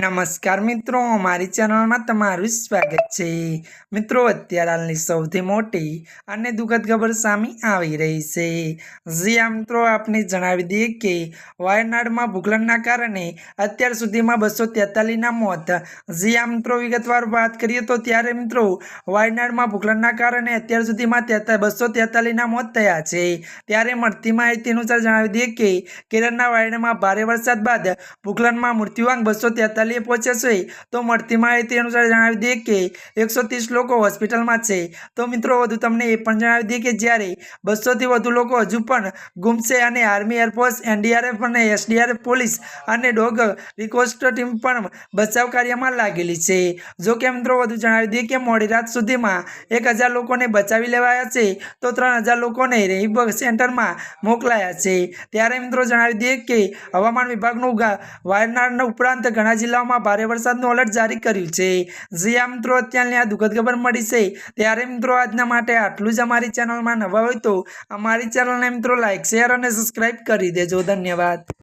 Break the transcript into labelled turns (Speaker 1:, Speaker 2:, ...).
Speaker 1: નમસ્કાર મિત્રો, મારી ચેનલમાં તમારું સ્વાગત છે. મિત્રો, અત્યારે હાલની સૌથી મોટી અને દુઃખદ ખબર સામે આવી રહી છે. જ્યાં મિત્રો, આપને જણાવી દઈએ કે વાયનાડમાં ભૂખલનના કારણે અત્યાર સુધીમાં બસો તેતાલીસના મોત. જ્યાં મિત્રો, વિગતવાર વાત કરીએ તો ત્યારે, મિત્રો, વાયનાડમાં ભૂખલનના કારણે અત્યાર સુધીમાં બસો તેતાલીસના મોત થયા છે. ત્યારે મળતી માહિતી અનુસાર જણાવી દઈએ કે કેરળના વાયનાડમાં ભારે વરસાદ બાદ ભૂખલનમાં મૃત્યુઆંક બસો તેતાલીસ પહોંચે છે. તો મળતી માહિતી અનુસાર જણાવી દઈએ કે એકસો ત્રીસ લોકો હોસ્પિટલમાં છે. તો મિત્રો, વધુ તમને એ પણ જણાવી દઈએ કે જ્યારે બસોથી વધુ લોકો હજુ પણ ગુમ છે અને આર્મી એરફોર્સ એનડીઆરએફ અને એસડીઆરએફ પોલીસ અને ડોગ રિકોસ્ટ ટીમ પણ બચાવ કાર્યમાં લાગેલી છે. જો કે મિત્રો, વધુ જણાવી દઈએ કે મોડી રાત સુધીમાં એક હજાર લોકોને બચાવી લેવાયા છે. તો ત્રણ હજાર લોકોને રેહિબ સેન્ટરમાં મોકલાયા છે. ત્યારે મિત્રો, જણાવી દઈએ કે હવામાન વિભાગનું ગા- ઉપરાંત ઘણા જિલ્લાઓમાં ભારે વરસાદનું એલર્ટ જારી કર્યું છે. જ્યાં મિત્રો, અત્યારની આ દુઃખદ ખબર મળી છે. ત્યારે મિત્રો, આજના માટે આટલું જ અમારી ચેનલમાં નવા હોય તો અમારી ચેનલને મિત્રો લાઇક શેર અને સબસ્ક્રાઈબ કરી દેજો. ધન્યવાદ.